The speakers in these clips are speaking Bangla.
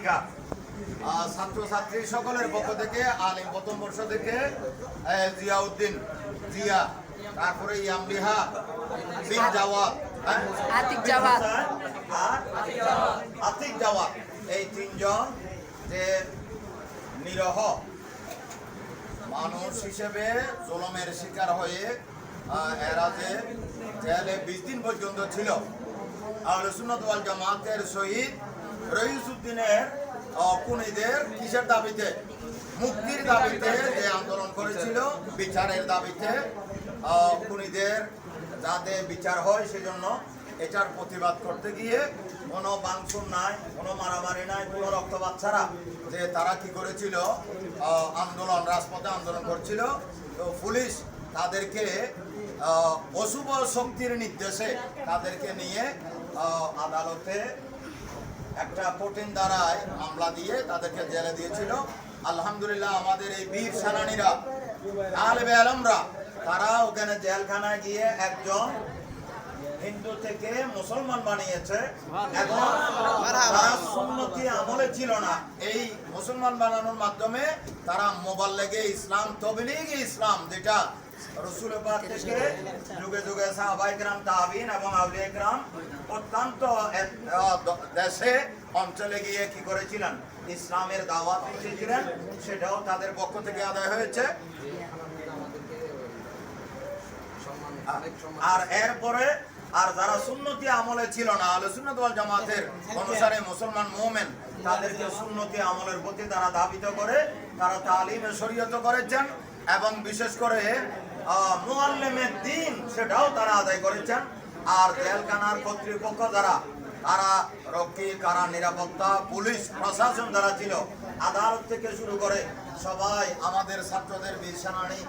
শিক্ষিকা ছাত্রছাত্রী সকলের পক্ষ থেকে আলিম প্রথম বর্ষ থেকে জিয়াউদ্দিন জিয়া তারপরে ইয়ামলিহা বিন হ্যাঁ? আতিক। আর আতিক জাওয়াদ এই তিনজন যে নিরহ মানুষ হিসেবে জলমের শিকার হয়ে এরা যে জেলে বিশ দিন পর্যন্ত ছিল আর সুন্নত ওয়াল জামাতের শহীদ রহিসুদ্দিনের কুনিদের কিসের দাবিতে? মুক্তির দাবিতে যে আন্দোলন করেছিল, বিচারের দাবিতে খুনিদের যাতে বিচার হয় সেজন্য এটার প্রতিবাদ করতে গিয়ে কোনো বাংশুর নাই কোনো মারামারি নাই কোনো রক্তপাত ছাড়া। যে তারা কি করেছিল আন্দোলন, রাজপথে আন্দোলন করছিল, তো পুলিশ তাদেরকে অশুভ শক্তির নির্দেশে তাদেরকে নিয়ে আদালতে একটা কঠিন দ্বারায় মামলা দিয়ে তাদেরকে জেলে দিয়েছিল। আলহামদুলিল্লাহ আমাদের এই বীর সেনানীরা আলবে আলমরা তারা ওখানে জেলখানায় গিয়ে একজন হিন্দু থেকে মুসলমান বানিয়েছে এবং তারা সুন্নতি আমলে ছিল না। এই মুসলমান বানানোর মাধ্যমে তারা মোবাইল লেগে ইসলাম তবলিগ ইসলাম যেটা রসুল থেকে যুগে যুগে সাহাবাই গ্রাম তাহাবিন এবং আউলিয়া গ্রাম অত্যন্ত আহ, দেশে অঞ্চলে গিয়ে কি করেছিলেন? ইসলামের দাওয়াত দিয়েছিলেন সেটাও তাদের পক্ষ থেকে আদায় হয়েছে। আর এরপরে আর যারা সুন্নতি আমলে ছিল না আলো সুন্নত জামাতের অনুসারে মুসলমান মোমেন তাদেরকে সুন্নতি আমলের প্রতি তারা ধাবিত করে তারা তালিমে শরীয়ত করেছেন এবং বিশেষ করে আহ, মুআল্লিমের দিন সেটাও তারা আদায় করেছেন। আর জেলখানার কর্তৃপক্ষ যারা তারা রক্ষী কারা নিরাপত্তা পুলিশ প্রশাসন যারা ছিল আদালত থেকে শুরু করে সবাই আমাদের ছাত্রদের বীর সেনানী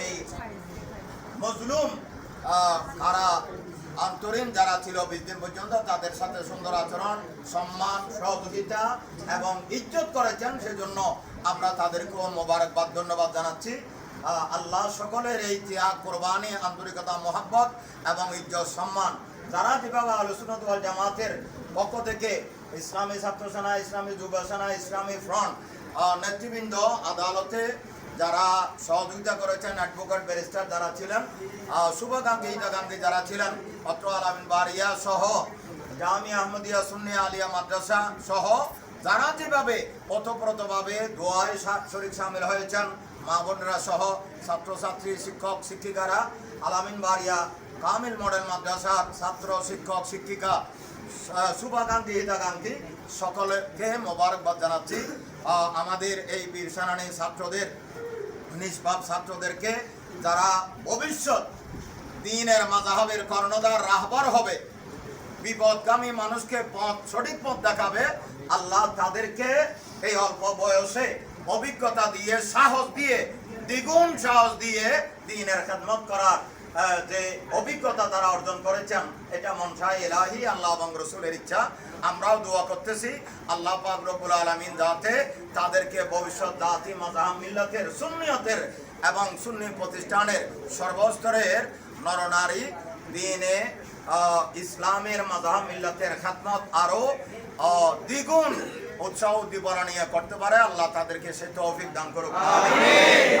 এই মজলুম কারা অন্তরীণ যারা ছিল বিশ দিন পর্যন্ত, তাদের সাথে সুন্দর আচরণ, সম্মান, সহযোগিতা এবং ইজ্জত করেছেন। সেজন্য আমরা তাদেরকেও মোবারকবাদ, ধন্যবাদ জানাচ্ছি। আল্লাহ সকলের এই ত্যাগ, কোরবানি, আন্তরিকতা, মোহাব্বত এবং ইজ্জত, সম্মান যারা যেভাবে আলোচনা ওয়াল জামাতের পক্ষ থেকে ইসলামী ছাত্র সেনা ইসলামী যুব সেনা ইসলামী ফ্রন্ট নেতৃবৃন্দ, আদালতে যারা সহযোগিতা করেছেন অ্যাডভোকেট ব্যারিস্টার যারা ছিলেন শুভাকাঙ্ক্ষী হিতাকাঙ্ক্ষী যারা ছিলেন অত্র আলামিন বারিয়া সহ, জামি আহমদিয়া সুন্নি আলিয়া মাদ্রাসা সহ, যারা যেভাবে ওতপ্রোতভাবে দোয়ায় শরীক সামিল হয়েছেন, মা বোনেরা সহ, ছাত্রছাত্রী, শিক্ষক, শিক্ষিকারা আলামিন বারিয়া কামিল মডেল মাদ্রাসার ছাত্র, শিক্ষক, শিক্ষিকা শুভাকাঙ্ক্ষী, হিতাকাঙ্ক্ষী, সকলকে মোবারকবাদ জানাচ্ছি। আমাদের এই বীর সেনানী ছাত্রদের নিষ্পাপ ছাত্রদেরকে যারা ভবিষ্যৎ দিনের মাজাহাবের কর্ণধার, রাহবার হবে, বিপদগামী মানুষকে পথ, সঠিক পথ দেখাবে, আল্লাহ তাদেরকে এই অল্প বয়সে অভিজ্ঞতা দিয়ে, সাহস দিয়ে, দ্বিগুণ সাহস দিয়ে দিনের খেদমত করার যে অভিজ্ঞতা তারা অর্জন করেছেন এটা মনসাই এলাহি আল্লাহ এবং রসুলের ইচ্ছা। আমরাও দোয়া করতেছি আল্লাহ পাক রব্বুল আলমিন যাতে তাদেরকে ভবিষ্যৎ জাতি মাজাহাম মিল্লাতের সুন্নিয়তের এবং সুন্নি প্রতিষ্ঠানের সর্বস্তরের নরনারী দিনে ইসলামের মাজাহ মিল্লাতের খাতমত আরও আহ, দ্বিগুণ উৎসাহ উদ্দীপনা নিয়ে করতে পারে আল্লাহ তাদেরকে সে তৌফিক দান করুক।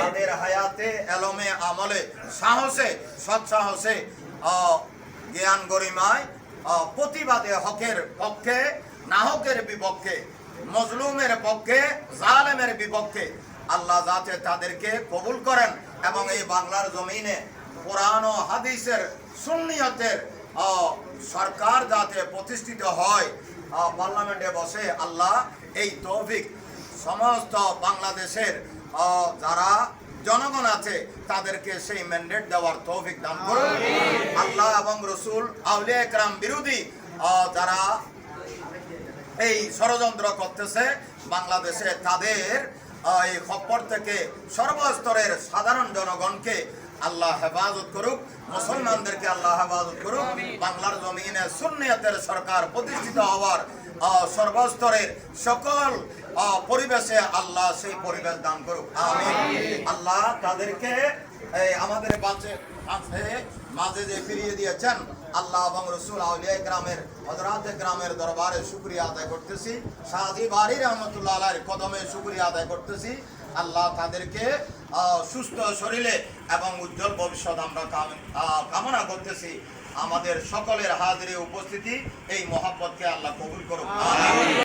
তাদের হায়াতে এলমে আমলে সাহসে সৎ সাহসে আহ, জ্ঞান গরিমায় প্রতিবাদে হকের পক্ষে নাহকের বিপক্ষে মজলুমের পক্ষে জালেমের বিপক্ষে আল্লাহ যাতে তাদেরকে কবুল করেন এবং এই বাংলার জমিনে কোরআন ও হাদিসের সুন্নিয়তের সরকার যাতে প্রতিষ্ঠিত হয় পার্লামেন্টে বসে আল্লাহ এই তৌফিক সমস্ত বাংলাদেশের যারা জনগণ আছে তাদেরকে সেই ম্যান্ডেট দেওয়ার তৌফিক দান করুন। আল্লাহ এবং রসুল আউলিয়া একরাম বিরোধী যারা এই ষড়যন্ত্র করতেছে বাংলাদেশে তাদের এই খপ্পর থেকে সর্বস্তরের সাধারণ জনগণকে আল্লাহ হেফাজত করুক মুসলমানদেরকে আল্লাহ হেফাজত করুক। বাংলার জমিনে সুন্নিয়তের সরকার প্রতিষ্ঠিত হওয়ার সর্বস্তরের সকল পরিবেশে আল্লাহ সেই পরিবেশ দান করুক। আমিন। আল্লাহ তাদেরকে আমাদের বাঁচে আছে মাঝে যে ফিরিয়ে দিয়েছেন আল্লাহ এবং রসুল আউলিয়া গ্রামের হজরাত গ্রামের দরবারে শুক্রিয়া আদায় করতেছি। সাদি বাড়ি রহমতুল্লাহ আলাইয়ের কদমে শুক্রিয়া আদায় করতেছি। আল্লাহ তাদেরকে সুস্থ শরীরে এবং উজ্জ্বল ভবিষ্যৎ আমরা কামনা করতেছি আমাদের সকলের হাজিরে উপস্থিতি, এই মহাব্বতকে আল্লাহ কবুল করুন।